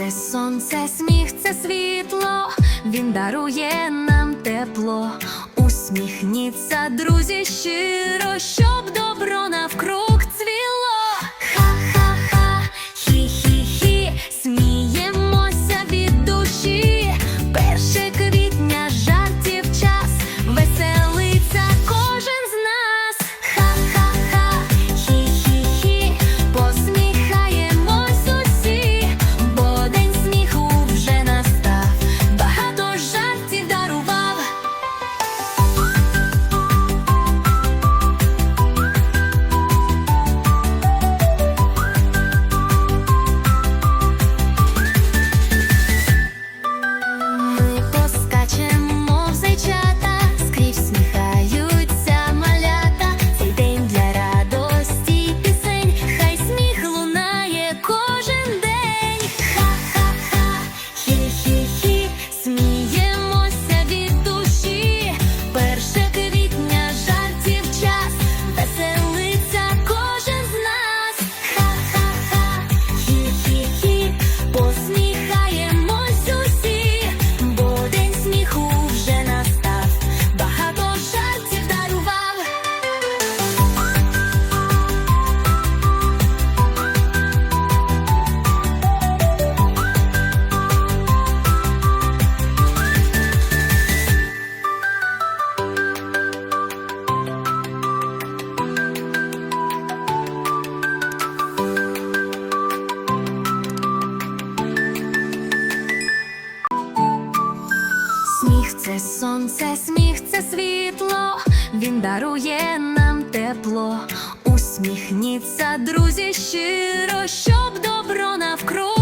Це сонце, сміх, це світло, він дарує нам тепло, усміхніться, друзі, щиро, щоб добро навкруг. Сміх це сонце, сміх це світло, він дарує нам тепло. Усміхніться, друзі, щиро, щоб добро навкруг.